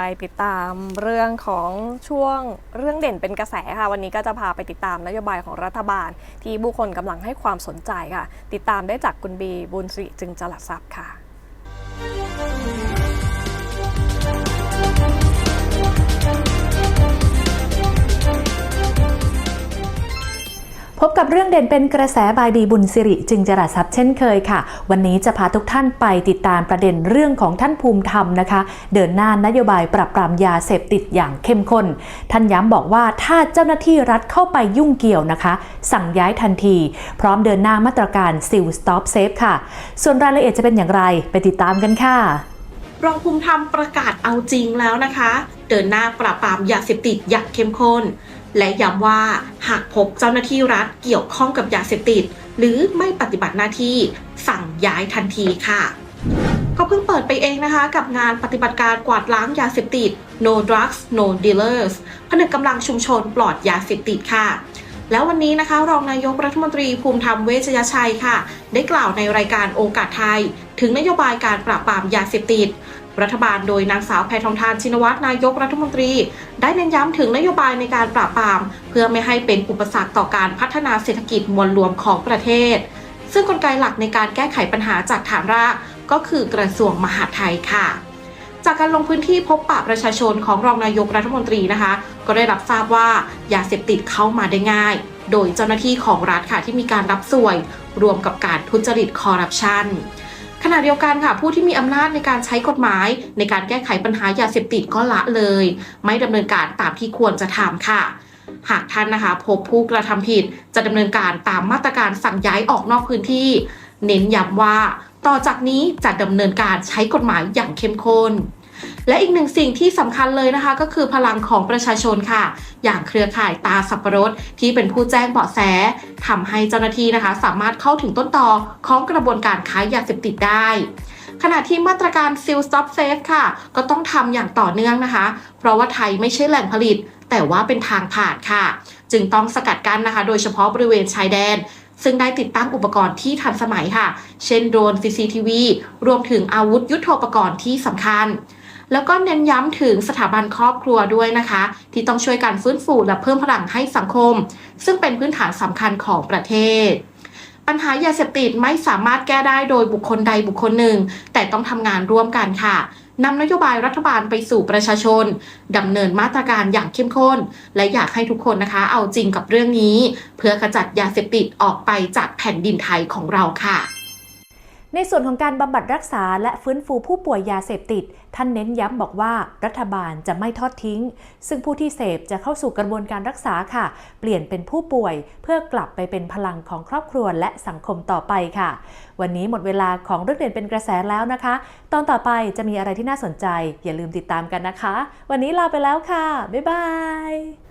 ไปติดตามเรื่องของช่วงเรื่องเด่นเป็นกระแสค่ะ วันนี้ก็จะพาไปติดตามนโยบายของรัฐบาล ที่ผู้คนกำลังให้ความสนใจค่ะ ติดตามได้จากคุณบีบุญสิริจึงจรัสทรัพย์ค่ะ พบกับเรื่องเด่นเป็นกระแสบายบีบุญสิริจึงจรัสทรัพย์เช่นเคยค่ะ วันนี้จะพาทุกท่านไปติดตามประเด็นเรื่องของท่านภูมิธรรมนะคะ เดินหน้านโยบายปรับปรามยาเสพติดอย่างเข้มข้น ท่านย้ำบอกว่าถ้าเจ้าหน้าที่รัฐเข้าไปยุ่งเกี่ยวนะคะ สั่งย้ายทันที พร้อมเดินหน้ามาตรการซิลสต็อปเซฟค่ะ ส่วนรายละเอียดจะเป็นอย่างไรไปติดตามกันค่ะรองภูมิธรรมประกาศเอาจริงแล้วนะคะ เดินหน้าปราบปรามยาเสพติดอย่างเข้มข้น และย้ำว่าหากพบเจ้าหน้าที่รัฐเกี่ยวข้องกับยาเสพติด หรือไม่ปฏิบัติหน้าที่สั่งย้ายทันทีค่ะก็เพิ่งเปิดไปเองนะคะ กับงานปฏิบัติการกวาดล้างยาเสพติด No Drugs No Dealers ผนึกกำลังชุมชนปลอดยาเสพติดค่ะ แล้ววันนี้นะคะรองนายกรัฐมนตรีภูมิธรรมเวชยชัยค่ะ ได้กล่าวในรายการโอกาสไทย ถึงนโยบายการปราบปรามยาเสพติด รัฐบาลโดยนางสาวแพทองทานชินวัตรนายกรัฐมนตรี ได้เน้นย้ำถึงนโยบายในการปราบปราม เพื่อไม่ให้เป็นอุปสรรคต่อการพัฒนาเศรษฐกิจมวลรวมของประเทศ ซึ่งกลไกหลักในการแก้ไขปัญหาจากฐานรากก็คือกระทรวงมหาดไทยค่ะจากการลงพื้นที่พบปะประชาชนของรองนายกรัฐมนตรีนะคะ ก็ได้รับทราบว่ายาเสพติดเข้ามาได้ง่าย โดยเจ้าหน้าที่ของรัฐค่ะที่มีการรับสวย รวมกับการทุจริตคอร์รัปชัน ขณะเดียวกันค่ะ ผู้ที่มีอำนาจในการใช้กฎหมาย ในการแก้ไขปัญหายาเสพติดก็ละเลย ไม่ดำเนินการตามที่ควรจะทำค่ะ หากท่านนะคะ พบผู้กระทำผิดจะดำเนินการตามมาตรการสั่งย้ายออกนอกพื้นที่ เน้นย้ำว่า ต่อจากนี้จะดำเนินการใช้กฎหมายอย่างเข้มข้น และอีกหนึ่งสิ่งที่สำคัญเลยนะคะ ก็คือพลังของประชาชนค่ะ อย่างเครือข่ายตาสับปะรดที่เป็นผู้แจ้งเบาะแสทำให้เจ้าหน้าที่นะคะ สามารถเข้าถึงต้นตอของกระบวนการค้ายาเสพติดได้ขณะที่มาตรการ Seal Stop Safe ค่ะ ก็ต้องทำอย่างต่อเนื่องนะคะ เพราะว่าไทยไม่ใช่แหล่งผลิต แต่ว่าเป็นทางผ่านค่ะ จึงต้องสกัดกั้นนะคะ โดยเฉพาะบริเวณชายแดน ซึ่งได้ติดตั้งอุปกรณ์ที่ทันสมัยค่ะ เช่นโดรน CCTV รวมถึงอาวุธยุโทโธปกรณ์ที่สำคัญ แล้วก็เน้นย้ำถึงสถาบันครอบครัวด้วยนะคะ ที่ต้องช่วยกันฟื้นฟูและเพิ่มพลังให้สังคม ซึ่งเป็นพื้นฐานสำคัญของประเทศ ปัญหายาเสพติดไม่สามารถแก้ได้โดยบุคคลใดบุคคลหนึ่ง แต่ต้องทำงานร่วมกันค่ะนำนโยบายรัฐบาลไปสู่ประชาชนดำเนินมาตรการอย่างเข้มข้น และอยากให้ทุกคนนะคะ เอาจริงกับเรื่องนี้ เพื่อขจัดยาเสพติดออกไปจากแผ่นดินไทยของเราค่ะ ในส่วนของการบำบัดรักษาและฟื้นฟูผู้ป่วยยาเสพติด ท่านเน้นย้ำบอกว่ารัฐบาลจะไม่ทอดทิ้ง ซึ่งผู้ที่เสพจะเข้าสู่กระบวนการรักษาค่ะ เปลี่ยนเป็นผู้ป่วย เพื่อกลับไปเป็นพลังของครอบครัวและสังคมต่อไปค่ะ วันนี้หมดเวลาของเรื่องเด่นเป็นกระแสแล้วนะคะ ตอนต่อไปจะมีอะไรที่น่าสนใจ อย่าลืมติดตามกันนะคะ วันนี้ลาไปแล้วค่ะบ๊ายบาย